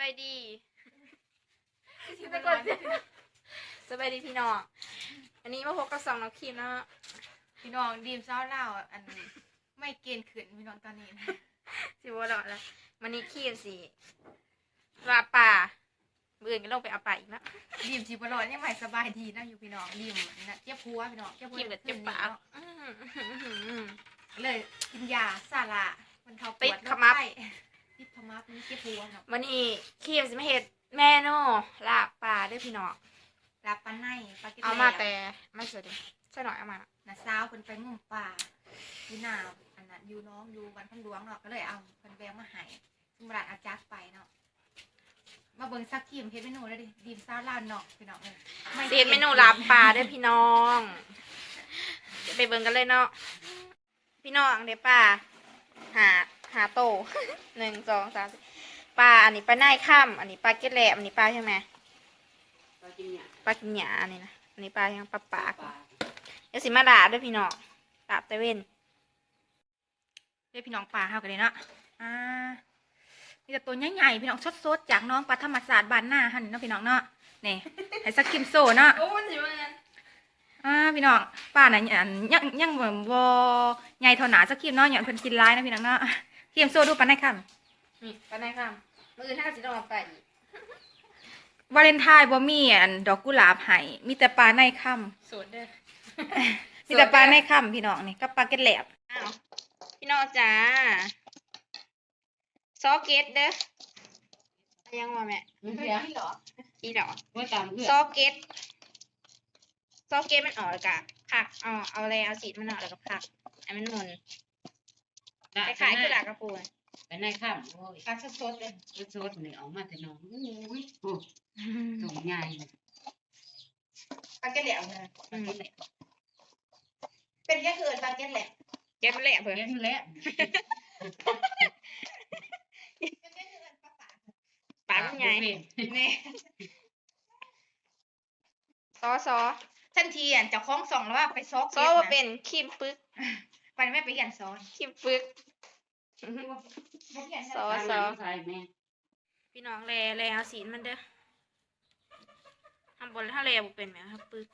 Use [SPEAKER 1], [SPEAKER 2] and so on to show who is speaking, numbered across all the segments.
[SPEAKER 1] บายดีสบายดีสบายดีพี่น้อง อันนี้มาพบกับสองน้องครีมนะ
[SPEAKER 2] พี่น้องดีมเศร้าเล่าอันไม่เกณฑ์ขืนพี่น้องตอนนี้นะ
[SPEAKER 1] สิบัวหลอดแล้ววันนี้ครีมสิลาป่าเบื่อกันลงไปเอาป่าอีกแล้ว
[SPEAKER 2] ดีมชีบรอดยังไม่สบายดีนะอยู่พี่น้องดีมนะเจ็บหัวพี่น้องเจ็บ
[SPEAKER 1] ค
[SPEAKER 2] หัว
[SPEAKER 1] รีมกับเจ็บปาก
[SPEAKER 2] ขึ้น
[SPEAKER 1] อื้อหือหือหือ
[SPEAKER 2] เลยกินยาซาลามันเขาป
[SPEAKER 1] ติ
[SPEAKER 2] ว
[SPEAKER 1] ด
[SPEAKER 2] ด
[SPEAKER 1] ขมับ
[SPEAKER 2] ไส้ติดขมับนี่เจ็บหัวเนาะ
[SPEAKER 1] วันนี้ครีมสิมาเห็ดเมนูลาบป่าด้วยพี่น้อง
[SPEAKER 2] รับปลาในปลาเก็ต
[SPEAKER 1] เอามาแต่ไม่สวยดิใช่หน่อยเอามา
[SPEAKER 2] น้าสาวเพิ่นไปงมป่าอยู่นาวอันนั้นอยู่น้องอยู่วันพันหลวงเนาะก็เลยเอาเพิ่นแบงมาให้สมรัดอาจักไปเนาะมาเบิ่งสักขีมเฮ็ดเมนูแล้วดิดีมเศร้าเล่าเนาะพี่น้องเอ้ยไเสี
[SPEAKER 1] ยเมนูลาบป่าด้วยพี่น้องเดี๋ยวไปเบิ่งกันเลยเนาะพี่น้องเดี๋ยวป่าหา หาโตหนึ่งสองสามสี่ปลาอันนี้ปลาหน้าข้ามอันนี้ปลาเก็ดแหลมอันนี้ปลาใช่ไหม
[SPEAKER 3] ปลาจิงเนี่ย
[SPEAKER 1] ปลากินหยาอันนี้นะอันนี้ปลายังปลาปาก
[SPEAKER 3] ปลา
[SPEAKER 1] เดี๋ยวสิมาดาบด้วยพี่น้องดาบตะเวน
[SPEAKER 2] เรียกพี่น้องปลาเฮากันเลยเนาะอ่ามีแต่ตัวใหญ่ๆพี่น้องสดๆจากน้องปลาธรรมศาสตร์บ้านหน้าหันเนาะพี่น้องเนาะนี่ให้สักกิมโซเนาะ
[SPEAKER 1] โอ้มันสิมัน
[SPEAKER 2] อ่าพี่น้องปลาน่ะอันยังยังบ่บ่ใหญ่เท่าหนาสักกิมเนาะอย่างเพิ่นกินหลายนะพี่น้องเนาะ กิมโซดูปลาในค่
[SPEAKER 1] นี่ปลาหน้าข้ามมือถ้าสิต้องเอาไปอีกำ
[SPEAKER 2] วาเลนไทน์บ่มีอันดอกกุหลาบให้มีแต่ปลาในค่
[SPEAKER 1] สูตรเด้อำ
[SPEAKER 2] มีแต่ปลาในค่ำพี่น้องนี่กับปลาเก็ดแหลบ
[SPEAKER 1] อ้าวพี่น้องจ้าซอเกตเด้อยังว่าแม่
[SPEAKER 3] มันเสีย
[SPEAKER 2] นี่เหรอ
[SPEAKER 1] อีดอก
[SPEAKER 3] เมื่อตามเพื่อน
[SPEAKER 1] ซอเกตซอเกตมันออกแล้วกะผักเอาเอาอะไรเอาสีมันออกแล้วก็ผักอันมันหมุน คล้ายๆคือหลากกระปูน
[SPEAKER 3] ไปในข้ามโอ้ย
[SPEAKER 2] ปลาสดๆเลย
[SPEAKER 3] รถรถนี่ออกมาแต่น้องอุ้ยโอ้ถุงใหญ่
[SPEAKER 2] ปลาเก็ดแหลบนะ
[SPEAKER 1] อืม
[SPEAKER 2] เป็นแค่เกินปลาเก็ดแหลบ
[SPEAKER 1] เก็ตมันแหลกเพื่อ
[SPEAKER 3] เลี้ยงแล้ว
[SPEAKER 1] ปากมันใหญ่
[SPEAKER 2] นี่
[SPEAKER 1] ซอซอ
[SPEAKER 2] ทันทีอะเจ้าของส่องแล้วว่าไปซอก
[SPEAKER 1] ซอ
[SPEAKER 2] เก็
[SPEAKER 1] ว่า
[SPEAKER 2] ต
[SPEAKER 1] เป็
[SPEAKER 2] นะ
[SPEAKER 1] นครีมปึก
[SPEAKER 2] ไปไม่ไปเรียนซ้อน
[SPEAKER 1] ครีมปึกซอ
[SPEAKER 3] ซอใส่แม่
[SPEAKER 1] พี่น้องแลแลเอาสีมันเด้อทำบนถ้าแลบุเป็นไหมครับปึก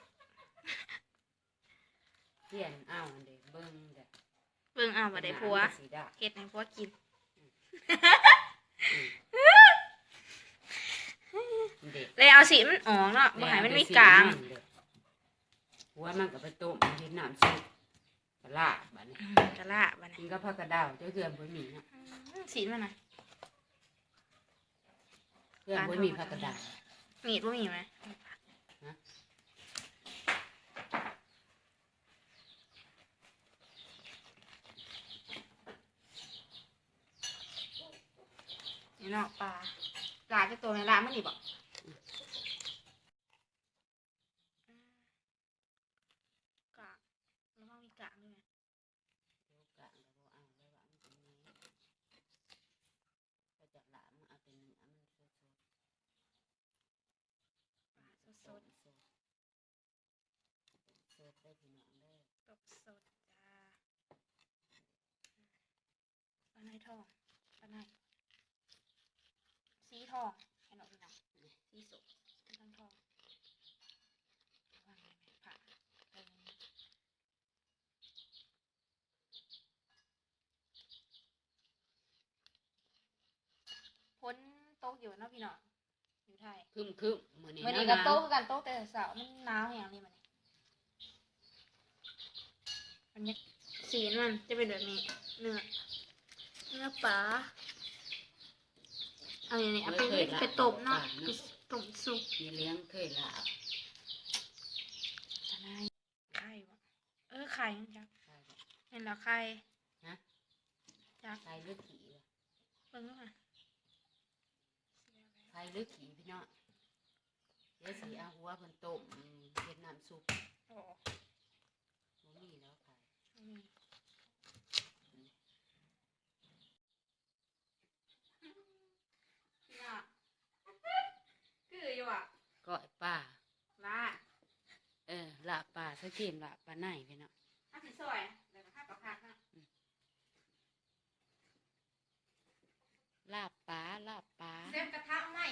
[SPEAKER 3] เทียนอ้าวเด็กเบิ้งเด็ก
[SPEAKER 1] เบิ่งเอาบ่ได้ผัว
[SPEAKER 3] สีดา
[SPEAKER 1] เฮ็ดให้ผัวกิน
[SPEAKER 3] เด็ก
[SPEAKER 1] แลเอาสีมันออกเนาะบ่ให้มันมีกลาง
[SPEAKER 3] หัวมันก็ไปต้มเห็นน้ำซุป ปลาบ้านนี้
[SPEAKER 1] อืมกะละบัด
[SPEAKER 3] กิ
[SPEAKER 1] นี้
[SPEAKER 3] นก็ผักกระดาวเจ้าเพื่อนบ่มีนะ
[SPEAKER 1] อืมสีมันน่ะ
[SPEAKER 3] เพื่อนบ่มีผักกระดาว
[SPEAKER 1] มีดบ่มีไหม
[SPEAKER 3] ฮะ
[SPEAKER 1] นี่เนาะปลาปลาจะตัวในร้านมันนี่บ่กะแล้วมั นมีกะด้วยไหม
[SPEAKER 3] กะก็บ่เอาเลยว่ามันเป็นนี้ก็จะหลามเอาเป็นอันมันสด
[SPEAKER 1] ปลาสด
[SPEAKER 3] ๆสดสดสดได้พี่น้องเด้อ
[SPEAKER 1] ๆตกสดจ้าปลาในทองปลาในสีทองให้น้องพี่น้องสีสดสีทองทองวางไว้ไหมผ่าเออพ้น โต๊ะอยู่เนาะพี่น้องอยู่ไทย
[SPEAKER 3] คึมคึมมื้อนี้
[SPEAKER 1] วันนี้
[SPEAKER 3] ห
[SPEAKER 1] กับ
[SPEAKER 3] นาว
[SPEAKER 1] โต๊ะคือกันโต๊ะแต่เสาร์มันหนาวอย่างนี้มันมันเนี่ยสีมันจะเป็นแบบนี้ เนื้อเนื้อปลาเอาอย่างนี้เอาไปไปต้มเนาะไปต้มซุป
[SPEAKER 3] มีเลี้ยงเคยลาบ
[SPEAKER 1] อะไรไข่วะเออไข่ยังจัก
[SPEAKER 3] ใช่
[SPEAKER 1] เห็นแล้วไข่
[SPEAKER 3] นะ
[SPEAKER 1] จัก
[SPEAKER 3] ใครเลือกขี่วะ
[SPEAKER 1] เบิ่งแล้ วค่ะ
[SPEAKER 3] ใครเลือกขี่พี่น้องเดี๋ยวสีเอาหัวเพิ่นต้มเฮ็ดน้ำซุป
[SPEAKER 1] โอ้
[SPEAKER 3] บ่มีแล้วค่ะ
[SPEAKER 1] อืมพี่น้องคืออยู่อะ
[SPEAKER 3] ก้อยป่า
[SPEAKER 1] ลา
[SPEAKER 3] เออลาบป่าสะเกมลาบป่าไหนพี่น้อง
[SPEAKER 1] ถ้าสีสวยเดี๋ยวข้าวกับผักนะ
[SPEAKER 3] ลาบป่าลาบป่า
[SPEAKER 2] เต็มกระทะมา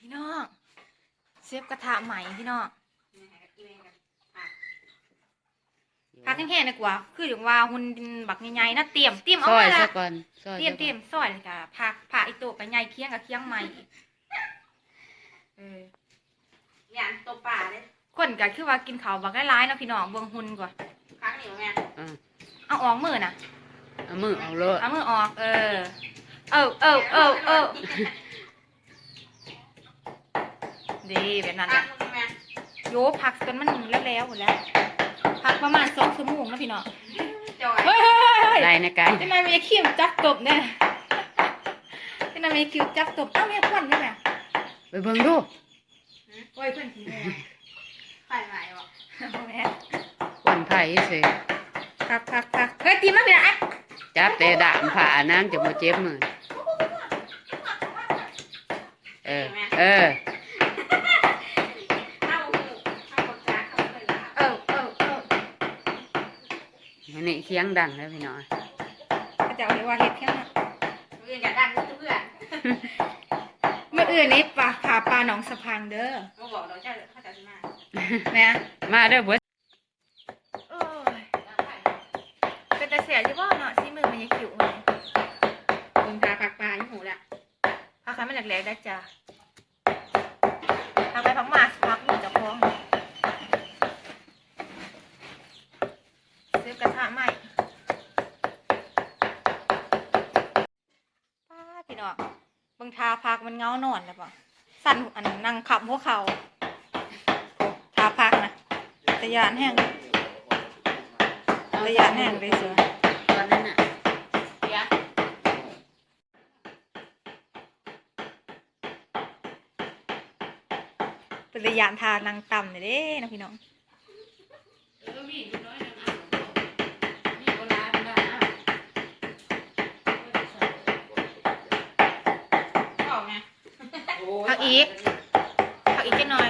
[SPEAKER 2] พี่น้องเซฟกระทะใหม่พี่น้องพักแห้งๆดีกว่า คืออย่างว่าหุ่นบักใหญ่ๆนะเตรียมเตรียมเอา
[SPEAKER 3] ซอย
[SPEAKER 2] ไว้
[SPEAKER 3] ซะ
[SPEAKER 2] ละ
[SPEAKER 3] ก่อนซอย
[SPEAKER 2] เตรียม
[SPEAKER 3] ซะ
[SPEAKER 2] เตรียมซอยเลยค่ะผักผักอีโตะกับใหญ่เคียงกับเคียงใหม่อีกเออ
[SPEAKER 1] เนี่ยตัวป่าเลย
[SPEAKER 2] คนก็คือว่ากินข้าวบักหลายๆเนาะพี่น้องเบิ่งหุ่นก่อน
[SPEAKER 1] พักหนิวแม่
[SPEAKER 3] อ่า
[SPEAKER 2] เอาออกมือน่ะ
[SPEAKER 3] เอามือเอาโลด
[SPEAKER 2] เอามือออก เออ เออเออเออเออ ดีแบบนั้น
[SPEAKER 1] พั
[SPEAKER 2] น่ะ
[SPEAKER 1] กมึงแม่
[SPEAKER 2] โยพักจนมันแล้วๆหมดแล้วพักประมาณสองชั่วโมงนะพี่น้อง
[SPEAKER 1] จอย
[SPEAKER 2] เฮ้ยเฮ้ยเฮ้ย
[SPEAKER 3] ไร
[SPEAKER 2] เฮ้ย
[SPEAKER 3] นะกาย
[SPEAKER 2] ที่นายมีคิวจับตบเนี่ยที่นายมีคิวจับตบเอ้าแม่ควันใช่ไหม
[SPEAKER 3] ไปเบิ่งดู
[SPEAKER 2] โอ้ยเพื่อนผีแม่
[SPEAKER 1] ไข่ไหลวะ
[SPEAKER 2] แม่
[SPEAKER 3] ควันไผ่เสย
[SPEAKER 2] พักพักพักเฮ้ยตีมาพี่นะ
[SPEAKER 3] จับแต่ดามผ่านางจะมาเจ็บมือเออเออ
[SPEAKER 1] เข้าหูเข้าปากจ้าเข้าเลยละ
[SPEAKER 2] เออเออเออ
[SPEAKER 3] อั นนี้เคียงดังแล้วพี่น้อย
[SPEAKER 2] เขาจะเอาเรียกว่าเฮ็ดเพียงน่ะ
[SPEAKER 1] เพื่อนอยากดังก็เพื่อน
[SPEAKER 2] เมื่ออื่นนี้ปลาขาปลาหนองสะพังเด้อ
[SPEAKER 1] ก็บอกเราจะเข้าใจมา
[SPEAKER 2] แม่
[SPEAKER 3] มาเด้อเบิด
[SPEAKER 2] โอ้ยเป็นแต่เสียอยู่บ่เนาะที่มือมันยังคิวไง
[SPEAKER 1] มึงทาปากปลาที่หูละ
[SPEAKER 2] พักให้มันแหลกๆได้จ้ะพักไปพักมาพักอยู่จะพ้องซื้อ กระทะใหม่ป้าพี่น้องเบิ่งทาพักมันเงานอนแล้วป่ะสั่นอันนั่งขับหัวเขาทาพักนะตะยานแห้งตะยานแห้งเลยเสือ
[SPEAKER 3] ตอนนั้นน่ะเดี๋ยว
[SPEAKER 2] เป็นตะยานทานังต่ำเลยเด้นะพี่น้อง
[SPEAKER 3] เออมีอยู่น้อยหนึ่งอะมีโบราณนะอะ
[SPEAKER 1] บอกไง
[SPEAKER 2] พักอีกพักอีกจักหน่อย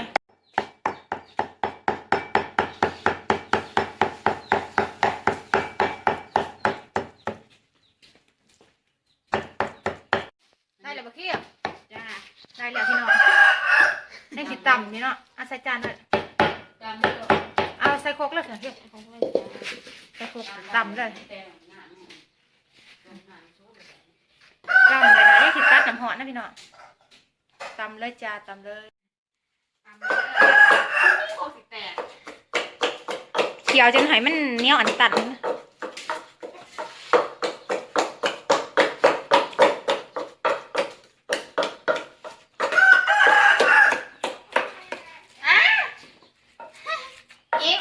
[SPEAKER 2] ได้แล้วบ่เคีย
[SPEAKER 1] จ้า
[SPEAKER 2] ได้แล้วพี่น้องได้สิต่ำนี่เนาะเอาใส่จานเลย
[SPEAKER 3] ตามนี้ก็
[SPEAKER 2] เอาใส่โครกเลยค่ะพี่ใส่โครกต่ำเลย
[SPEAKER 3] แต่งหน้าเนี่ยลงมาโชว์เลย
[SPEAKER 2] ต่ำเลยนะได้สิตัดน้ำหอมนะพี่น้อง ต่ำเลยจ้าต่ำเลย
[SPEAKER 1] ทำเลยโคสิแตก
[SPEAKER 2] เคี่ยวจนให้มันเหนียวอันตัดนะ
[SPEAKER 1] อีก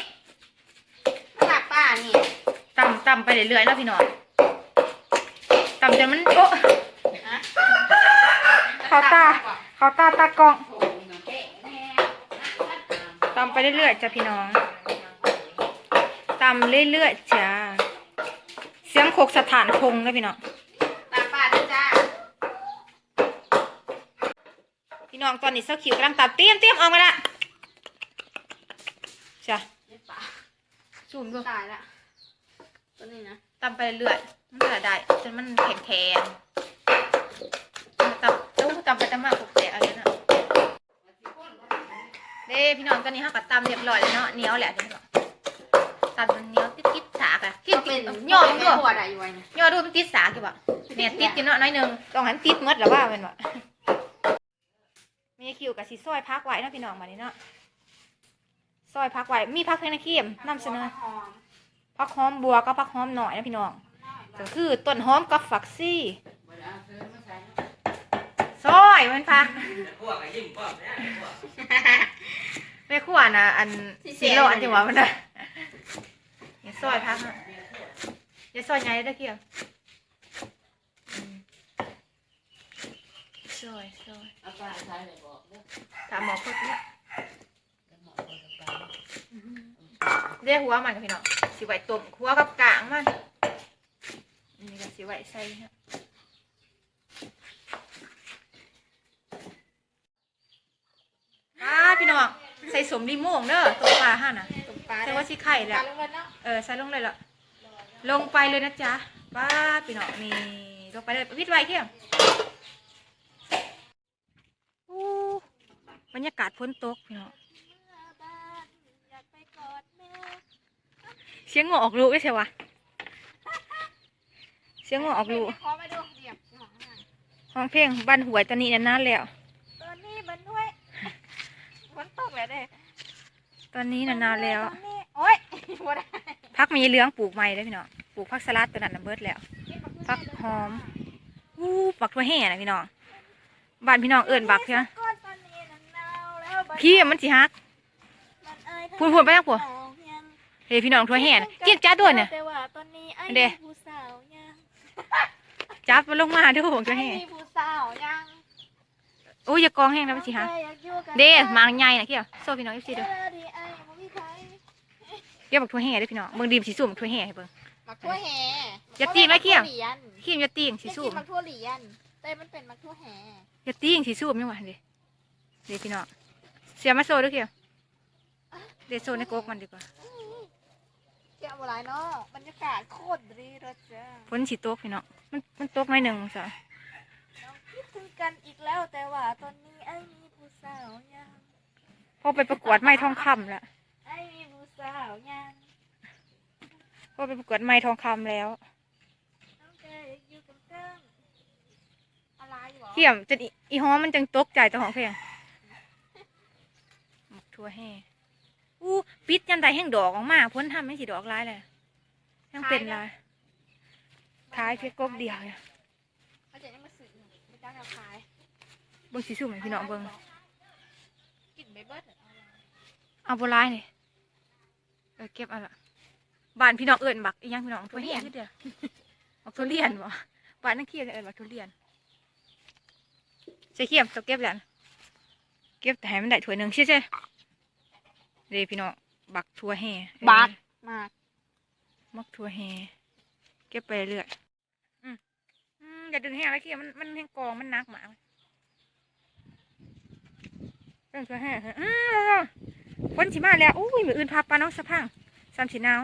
[SPEAKER 1] ปากปลานี่
[SPEAKER 2] ต่ำต่ำไปเรื่อยๆแล้วพี่น้องต่ำจนมันโอ้
[SPEAKER 1] ฮะ
[SPEAKER 2] เขาตา เขาตาตากล้อง
[SPEAKER 3] โอ้ยมันแก่แน่
[SPEAKER 2] ตำไปเรื่อยๆจ้ะพี่น้องตำเรื่อยๆจ้าเสียงโคกสถานคงนะพี่น้อง
[SPEAKER 1] ปากปลาด้วยจ้า
[SPEAKER 2] พี่น้องตอนนี้เส้าขิวกำลังตัดเตรียมเตรียมออกมาละจ้ะ
[SPEAKER 1] เย็บปาก
[SPEAKER 2] ซูมดู
[SPEAKER 1] ตายละตัวนี้นะ
[SPEAKER 2] ตำไปเรื่อยๆมันจะได้จนมันแข็งแข็งตำตู้ตำไปตำมาหกแตกอะไรนะ เด้พี่น้องตอนนี้ห้ากัดตำเรียบร้อยแล้วเนาะเหนียวแหละพี่น้องตำมันเหนียวติดติดสากอะติด
[SPEAKER 1] เป็น
[SPEAKER 2] ติดย่อม
[SPEAKER 1] เป็น
[SPEAKER 2] ด้วย
[SPEAKER 1] ขวดอะอยู่ไว้เนี่ย
[SPEAKER 2] ย่อดูมันติดสากอยู่บ่เนี่ยติดอยู่เนาะน้อยนึงต้องให้มันติดหมดแล้วว่าเป็นบ่มีคิวกับสีซอยพักไว้เนาะพี่น้องมานี่เนาะซอยพักไว้มีพักเพียงในครีมนำเสนอพักหอมบัวกับพักหอมหน่อยนะพี่น้อง ก็คือต้นหอมกับฝักซี่
[SPEAKER 3] บ่ได้เอาเสื้อมาใส่เนาะ
[SPEAKER 2] ซอยมันพัก
[SPEAKER 4] พวกก็ยิ้ มพวกเนี่ยพวก
[SPEAKER 2] แม่ขวานะอันสีโลอันที่ว่ามันน่ะอย่าซอยพักอะอย่าซอยใหญ่ได้อเกี่ยวอืมซอยซอย
[SPEAKER 3] เอาปลาใส่เลยบอกเด้อ
[SPEAKER 2] ถามหมอเพิ่นเนี่ย
[SPEAKER 3] จะเหมาะกับปลา
[SPEAKER 2] เรียกหัวมันกับพี่น้องสิไหวตุ่มหัวกับกลางมันอันนี้ก็สิไหวใส่ฮะอ่าพี่น้อง ใส่สมลิโม่งเด้อตัวปลาห่าน่ะ
[SPEAKER 1] ตุ่มปลา
[SPEAKER 2] แต่ว่าสิไข่
[SPEAKER 1] ป
[SPEAKER 2] แห
[SPEAKER 1] ลา
[SPEAKER 2] ละ
[SPEAKER 1] ลงไปเนาะ
[SPEAKER 2] เออใส่ลงเลยละลงไปเลยนะจ๊ะป้าดพี่น้องนี่ลงไปเลยวิดไว้เที่ยงอู้บรรยากาศฝนตกพี่น้อง
[SPEAKER 1] อยากไปกอดแม่
[SPEAKER 2] เสียงงอออกลูกได้ใช่วะเสียงงอออกลูก
[SPEAKER 1] ขอมาดูเดียบของหน่อย
[SPEAKER 2] ห้องเพลงบ้านหวยตอนนี้นานๆแล้ว
[SPEAKER 1] ตอนนี้มันด้วย ฝนตกแล้วเด้
[SPEAKER 2] ตอนนี้นานๆแล้ว
[SPEAKER 1] ตอนนี้โอ๊ยบ่ได้
[SPEAKER 2] พักมีเหลื้องปลูกใหม่ได้อพี่น้อง ปลูกพักสลัดตัวนั้นนะเบิดแล้วฟักหอมอู้บักทั่วแห่นะพี่น้อง บ้านพี่น้องเอิญบักเพีย
[SPEAKER 1] ก้อนตอนนี้น่ะหนาวแล้วบัด
[SPEAKER 2] พี่มันสิฮัก
[SPEAKER 1] มันเอ้ย
[SPEAKER 2] พูดพูดไปยังผัว
[SPEAKER 1] หนาวยัง
[SPEAKER 2] เฮ้ยพี่น้องทั่วแห่นะกินจ้าด้วยเนี่ย
[SPEAKER 1] แต่ว่าตอนนี้ไอ้
[SPEAKER 2] เด้
[SPEAKER 1] มีผู้สาวยัง
[SPEAKER 2] จับมันลงมาเด้วยผมทั่ว
[SPEAKER 1] ไอ้
[SPEAKER 2] แห่
[SPEAKER 1] มีผู้สาวยัง
[SPEAKER 2] โอ้ยอย่ากองแห้งนะมันสิฮัก
[SPEAKER 1] อยากอยู่กับ
[SPEAKER 2] เด้มาใหญ่นะเกี่ยวโซ่พี่น้องเอฟซีเด้อ
[SPEAKER 1] เวลาที่ไอ้บ่มีใคร
[SPEAKER 2] เกี่ยวบักทั่วแห่เด้อพี่น้องเบิ่งดีมสีส้มบักทั่วแห่ให้เบิ่ง
[SPEAKER 1] มักทั่วแห่
[SPEAKER 2] อย่าตีไรเกี่ยว
[SPEAKER 1] มักทั่เหรียญ
[SPEAKER 2] ขี้มอยาตีงสี
[SPEAKER 1] อยาก
[SPEAKER 2] ส้
[SPEAKER 1] กิ
[SPEAKER 2] ม
[SPEAKER 1] นมักทั่วเหรียญแต่มันเป็นมักทั่วแห่
[SPEAKER 2] อยาตีงสีส้มยังวะเด้เด้พี่น้องเสียมาโซ่เด้วยเกี่ยวเด้โซ่ในโกกมันดีกว่า
[SPEAKER 1] เกี่ยวอะไรเนาะบรรยากาศโคตรดีเลยจ้า
[SPEAKER 2] ฝนสีตกพี่น้องมันมันตกหน่อยหนึ่งจ้ะ
[SPEAKER 1] น้องคิดถึง กันอีกแล้วแต่ว่าตอนนี้ไอ้มีผู้สาวยัง
[SPEAKER 2] พอไปประกวดไม้ทองคำแล้ว
[SPEAKER 1] ไอ้มีผู้สาวยัง
[SPEAKER 2] พอไปประกวดไม้ทองคำแล้ว
[SPEAKER 1] น้องแกอยากอยู่กับเติ้งอะไรหรอ
[SPEAKER 2] เขี่ยมจนอีอีฮ้อมมันจังตกใจเจ้าของเพลงหมกทั่วแห่อู้ปิดยันใดแห่งดอกออกมาพ้นทำให้สีดอกร้ายเลยยังเป็นลายท้ายเพียกกกเดียวเนี่ย
[SPEAKER 1] เขาจะยังมาสื่อ ไม่จ้างเราขาย
[SPEAKER 2] เบิ่งสีสุ่มให้พี่น้องเบิ่ง
[SPEAKER 1] กินไปเบิดเอาล่ะ
[SPEAKER 2] เอาโบราณนี่เออเก็บเอาละบ้านพี่น้องเอิญบักอีหยังพี่น้องทั่วแห่คือเดียวบักทุเรียนบ่บ้านนั่งเคียนเอิญบักทุเรียนใช่เขี้ยมต้องเก็บแล้วนะเก็บแต่ให้มันได้ถ้วยหนึ่งใช่ใช่เดี๋ยวพี่น้องบักทั่วแห่เออ
[SPEAKER 1] บักมาก
[SPEAKER 2] มักถั่วแฮเก็บไปเรื่อยอืม อย่าดึงแห้งแล้วเคียมันมันแห้งกองมันนักหมาเป็นถั่วแห้อืมฝนสิมาแล้วอุ้ยมืออื่นพาปลาน้องสะพังสามสีนาว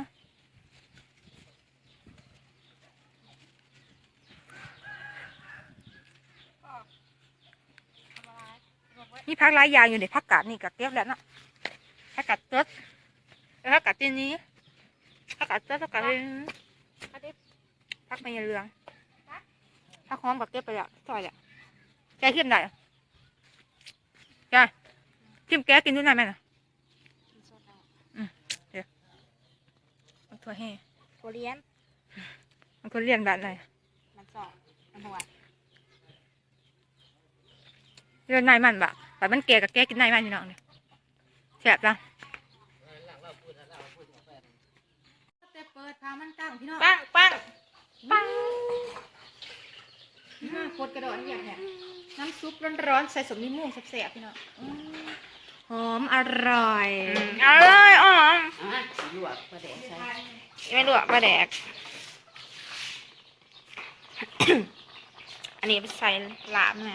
[SPEAKER 2] มีพักหลายอย่างอยู่ในพักกาดนี่กับเก็บแล้วเนาะพักกาดเต๊ดเออพักกาดจีนนี้ผักกาดเจ้าผักกาดเลยผักไม่เหลือง ผักหอมกับเก็บไปแล้วซอยแล้วแกเข้มได้แกเข้มแกกินด้วยไหนไหมน่ะมันถั่วแห้
[SPEAKER 1] โคเรียน
[SPEAKER 2] มันก็เลี่ยนแบบไหน
[SPEAKER 1] มันสองมันหัว
[SPEAKER 2] เลี่ยนไหนมันแบบแบบมันแกกับแกกินไหนมันพี่น้องเนี่ยแซ่บจังแต่เปิดพามันตั้งพี่น้อง
[SPEAKER 1] ปังปังปัง
[SPEAKER 2] ห้าโคตรกระโดดอย่างเนี้ยน้ำซุปร้อนๆใส่สมนิม่วงแซ่บๆพี่น้องอืมหอมอร่อย
[SPEAKER 1] เอาเลยอ๋อ
[SPEAKER 3] อะลวกประเดี๋ยวใช้
[SPEAKER 1] ไม่ลวกปลาแดก อันนี้ไปใส่ลาบไง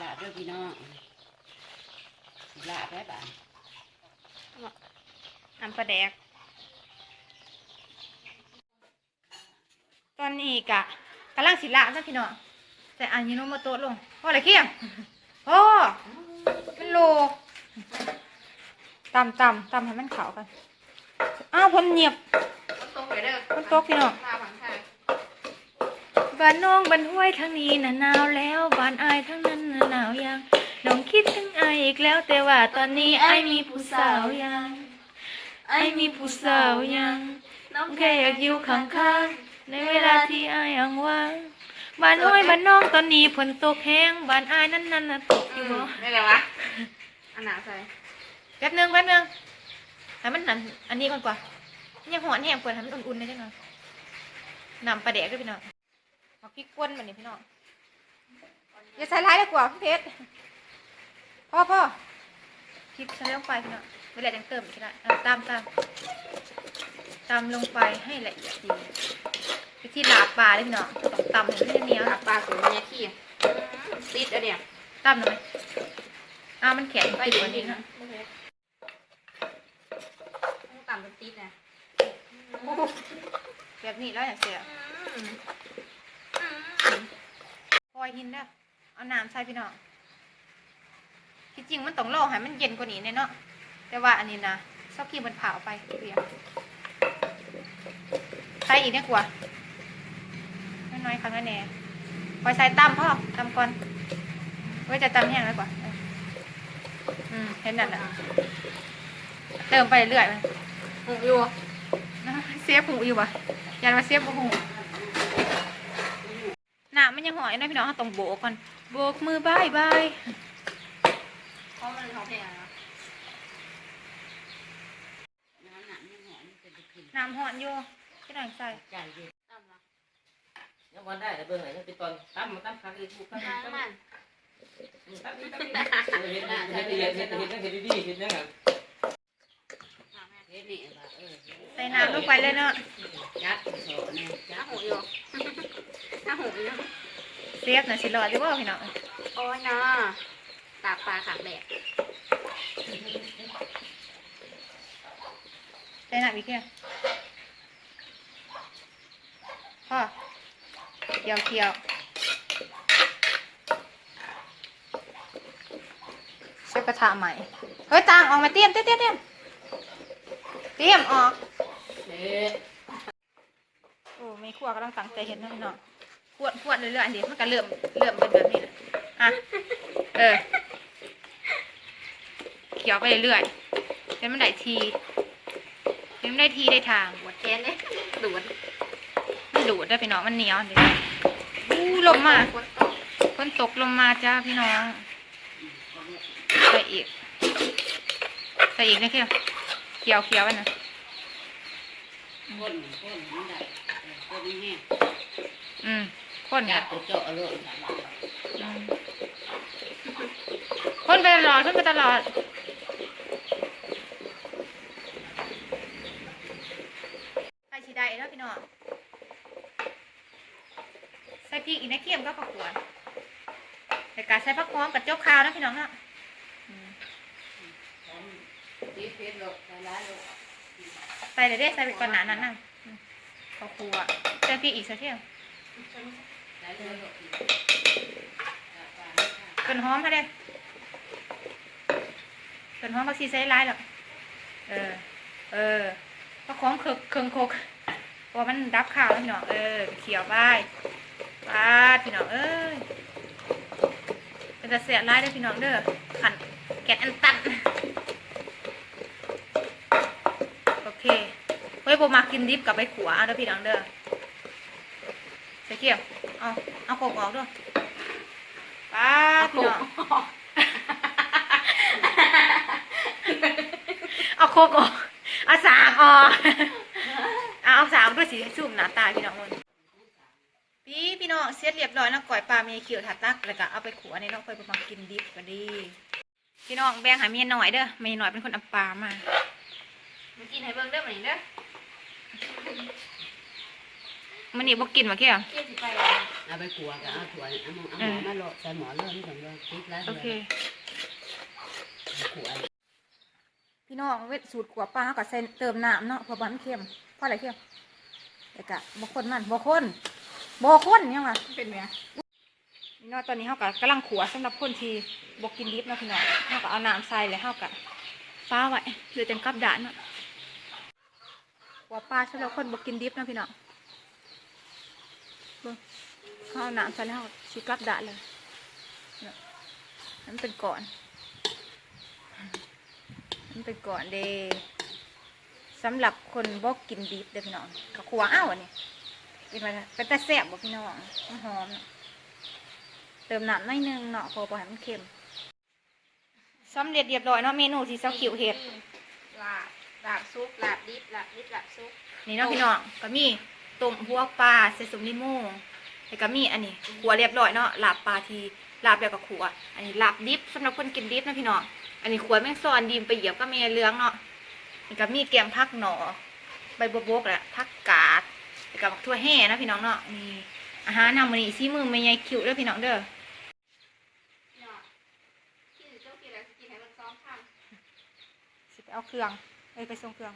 [SPEAKER 3] ลาบด้วยพี่น้องลาบได้ป่ะ
[SPEAKER 1] น้ำปลาแดก
[SPEAKER 2] ตอนนี้กะกำลังสิละจ้ะพี่น้องแต่อันนี้โนโมโตะลงพ่ออะไรเคียงพ่อเป็นโลตำตำตำให้มันเข้ากันอ้าวพ้นเงียบ
[SPEAKER 1] มันตกไปเด้อ
[SPEAKER 2] ฝนตกพี่น้อง
[SPEAKER 1] ลาบหวังค่ะ
[SPEAKER 2] บ้านน้องบ้านห้วยทั้งนี้น่ะหนาวแล้วบ้านอายทั้งนั้นน่ะหนาวยังน้องคิดถึงอายอีกแล้ว แต่ว่าตอนนี้อายมีผู้สาวยังอายมีผู้สาวยัง น้องแค่อยากอยู่ข้างๆ ในเวลาที่อายยังว่างบ้านห้วยบ้านน้องตอนนี้ฝนตกแห้งบ้านอายนั่นนั่นน่ะตกอยู่บ่
[SPEAKER 1] ไม่เลยวะอันหนาใส่
[SPEAKER 2] แป๊บหนึงแป๊บหนึงให้มันนั่นอันนี้ก่อนกว่ายังหอนแห้งเปิดให้มันอุ่นๆเลยจังหน่อยนำปลาแดกด้วยพี่น้องมาพริกป่นมันนี่พี่น้องอย่าใส่ร้ายเลยกว่าพี่เพชรพ่อพ่อพริกใส่ลงไปพี่น้องเวลาจังเติมอีกก็ได้เอาตามตาม ตามลงไปให้ละเอียดดีวิธีลาบปลาเลยพี่น้องต้องตำให้มันเหนียว
[SPEAKER 1] ห
[SPEAKER 2] ๆ
[SPEAKER 1] นั
[SPEAKER 2] นะ
[SPEAKER 1] กปลาสูงเนี่ยขี้ติดอะเนี่ย
[SPEAKER 2] ตำหน่อยอ่ามันแข็ง
[SPEAKER 1] ไป
[SPEAKER 2] ติด
[SPEAKER 1] เดี๋
[SPEAKER 2] ก
[SPEAKER 1] ยว
[SPEAKER 2] ว่า
[SPEAKER 1] นี้
[SPEAKER 2] นี้
[SPEAKER 1] นะ
[SPEAKER 2] นะ
[SPEAKER 1] ต้องต่ำเป็นติดนะ
[SPEAKER 2] แบบนี้แล้วอย่างเสีย
[SPEAKER 1] อืมอืม
[SPEAKER 2] พออยหินเด้อเอาน้ำใส่พี่น้องที่จริงมันต้องรอให้มันเย็นกว่านี้แน่เนาะแต่ว่าอันนี้นะซอกกี้มันเผาไปเปรียก ใส่อีกเนี่ยกว่าน้อยๆครั้งละแหน่คอยใส่ตำพ่อตำก่อนไว้จะตำแห้งแล้วกว่าเอออืมเห็นนั่นแหละเติมไปเรื่อยๆมัน
[SPEAKER 1] หูอยู่
[SPEAKER 2] นะเสียบหูอยู่ปะยันมาเสียบหูหนามันยังหอยนะพี่น้องเราต้องโบกก่อนโบกมือบายบาย
[SPEAKER 1] เพราะมันของเพลงอะไรนะ
[SPEAKER 3] น้ำหนักไม่หอมเป็นกิน
[SPEAKER 2] น้ำหอนอยู่ ที่ไหนใส่
[SPEAKER 3] ใจเย็น
[SPEAKER 1] ตั้มละ
[SPEAKER 4] ยังวันได้แต่เบิ่งไหนยังเป็นตอนตั้มตั้มครั้งที่ถูกตั้ม
[SPEAKER 1] น้ำ
[SPEAKER 4] ตั้ม
[SPEAKER 1] มัน
[SPEAKER 4] ตั้มตั้มเห็นเห็นเห็นเห็นเห็นเห็นดีเห็นยังไง
[SPEAKER 2] ใส่น้ำลงไปเลยเนาะ
[SPEAKER 3] จัดโสเนี่ยจั
[SPEAKER 1] น้า
[SPEAKER 3] ด
[SPEAKER 1] หูอยู่น้าหูอยู่
[SPEAKER 2] เสียบน่ะสิรอดหรือว่าพี่น้อง
[SPEAKER 1] โอ้ยนะตากปลาขักแดด
[SPEAKER 2] ใส่น้ำอีกแค่พ่อ เคี่ยวเคี่ยวใช้กระทะใหม่ เฮ้ยตางออกมาเตรียมเตรียมเตรียมเตรียมเตรียมออก
[SPEAKER 3] เอ๊ะ
[SPEAKER 2] โอ้ไม่ขัวก็ต้องตั้งใจเห็นนะพี่น้องขวดขวดเรื่อยๆอันนี้มันก็เริ่มเริ่มเป็นแบบนี้แหละอะ เออเขียวไปเรื่อยๆเป็นมันได้ทีเป็นมันได้ทีได้ทาง
[SPEAKER 1] หัวแทนเลยดูด
[SPEAKER 2] มันดูดได้พี่น้องมันเหนียวเลยอู้ ลมมา
[SPEAKER 1] ฝนตก
[SPEAKER 2] ฝนตกลมมาจ้าพี่น้อง ใส่อีก ใส่อีกนะเคียวเขียวเขียวๆไว้นะ
[SPEAKER 3] คนคนมันได้คนแห้ง
[SPEAKER 2] อืมคน
[SPEAKER 3] จั
[SPEAKER 2] เนี่ย
[SPEAKER 3] ดตัวเจาะเลย
[SPEAKER 2] อืมคนไปตลอดคนไปตลอด ไปชีได้แล้วพี่น้อง ใส่ พริกอีกนะเคี่ยมก็ผักหวานแต่การใส่ผักหอมกับเจ้าข้าวนะพี่น้องเนาะอืม
[SPEAKER 3] ดีเพชรโลกใส่ร้ายโลก
[SPEAKER 2] ใส่เลยเด้ใส่ไปก่อนหนานั้นน่ะข้าวคั่วใส่พริกอีกสักเที่ยว
[SPEAKER 3] เป็
[SPEAKER 2] นหอมค่ะเด้เป็นหอมผักชีใส่ร้ายหรอกเออ เออผักหอมเคืองเคืองโคกพราะว่ามันดับข้าวแล้วพี่น้องเออเขียวไป ปาดพี่น้องเอ้ยเป็นกระเสียร้ายด้พี่น้องเด้อขันแกะอันตันโอเคเฮ้ยโบมากินดิบกับใบขัวเอาเด้อพี่น้องเด้อใส่เกียบเอาเอาโคกออกด้วยป้าดพี่น้องเอาโคกออกเอาสามออกเอาสามด้วยสิซุ่มหนาตาพี่น้องเลย พี่พี่น้องเสร็จเรียบร้อยแล้วก่อยปลาเมียเขียวถัดตักแล้วก็เอาไปขัวในน้องไปประมากินดิบก็ดี พี่น้องแบ่งหาเมียหน่อยเด้อเมียหน่อยเป็นคนเอาปลามา
[SPEAKER 1] มันกินให้เบิ่งเด้อเหมือนเด้อ
[SPEAKER 2] มันนี่บอกกินมาแค่ย
[SPEAKER 1] เกี่ยวสิไปเลย
[SPEAKER 3] เอาไปขัวกับเอาถั่วเอาหมอเอาหมอมาโลใส่หมอเริ่มถึงเรื่องติดแล้ว
[SPEAKER 2] โอเค
[SPEAKER 3] ขัว
[SPEAKER 2] พี่น้องเวทสูตรขัวปลาเขาก็ใส่เติมน้ำเนาะเพราะว่ามันเค็มเพราะอะไรเค็มแต่กะบคนมันบคน บคนยังไง
[SPEAKER 1] เป็นไง
[SPEAKER 2] พี่น้องตอนนี้เขาก็กำลังขัวสำหรับคนที่บกินดิบเนาะพี่น้องเขาก็เอาน้ำใส่เลยเขาก็ฟ้าไว้เหลือแต่กับด่านเนาะขัวปลาสำหรับคนบกินดิบเนาะพี่น้องเบิ่งเขาเอาน้ำใส่แล้วเขาชีกับด่านเลยเนาะนั่นเป็นก่อนนั่นเป็นก่อนเดสำหรับคนบอกกินดิบเด้อพี่น้องก็ขัวอ้าวอันนี้ เป็นมาเป็นแต่แซ่บบ่พี่น้องมันหอมเนาะเติมน้ำหน่อยหนึงเนาะเพอปล่อยให้มันเค็มสำเร็จเรียบร้อยเนาะเมนูที่เซาคิวเห็ด
[SPEAKER 1] ลาบลาบซุปลาบดิบลาบดิบลาบซุป
[SPEAKER 2] นี่เนาะพี่น้องก็มีต้มหัวปลาใส่สมนิโม่แล้วก็มีอันนี้ขัวเรียบร้อยเนาะลาบปลาทีลาบแล้วก็ขัว อันนี้ลาบดิบสำหรับคนกินดิบนะพี่น้องอันนี้ขัวแมงซอนดีมไปเหยียบก็มีเหลืองเนาะนี่ก็มีแกมพักหน่อใบบัวบกแหละพักกาดแล้ว ก็บักทั่วแห่นะพี่น้องเนาะนี่อาหารทำมันนี้ซีมือไม่ใหญ่คิวเด้อพี่น้องเด้อ
[SPEAKER 1] เนาะกินเจ้ากินอะไรกินให้มันซ้อมข้าง
[SPEAKER 2] สิไปเอาเครื่องเอ้ยไปส่งเครื่อง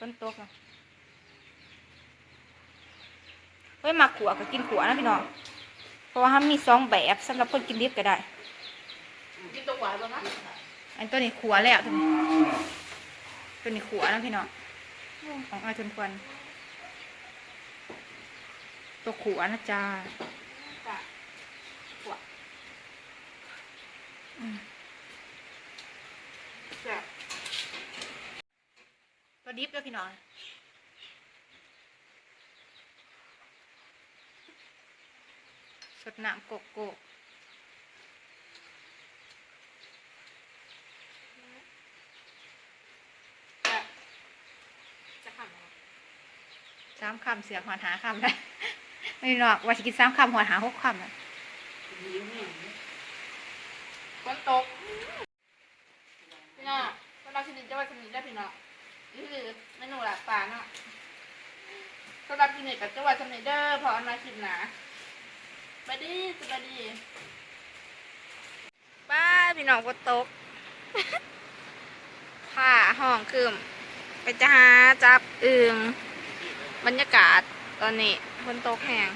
[SPEAKER 2] ต้นโต๊ะนะเฮ้ยมาขัวก็กินขัวนะพี่น้อง
[SPEAKER 1] ราะว่ามันมีสองแบบสำหรับคนกินดิบก็ได้
[SPEAKER 3] กินตัวหวานบ่คะ
[SPEAKER 1] อันตัวนี้ขัวแล้วตัวนี้ตัวนี้ขัวนะพี่น้องของอาจนควร ตัวขัวนะจ๊ะ
[SPEAKER 3] จ้ะ
[SPEAKER 1] อืม
[SPEAKER 3] จ้ะ
[SPEAKER 1] ตัวดิบแล้วพี่น้องสดน้ำโกโก้
[SPEAKER 3] จ้ะจะทำอะไร
[SPEAKER 1] สามคำเสียหอนหาคำได้ ไม่หรอกว่าจะกินสามคำหอนหาหกคำฝนตกพี่น้องเวลาชนิดจะว่าชนิดได้พี่น้องนี่คือเมนูหลักปลาเนาะสำหรับกินเนกับจะว่าชนิดเด้อพออามาคิดหนาบายดีสบายดีป้าพี่น้องฝนตกผ้าห้องคืมไปจะหาจับอึงบรรยากาศตอนนี้ ฝนตกแห้ง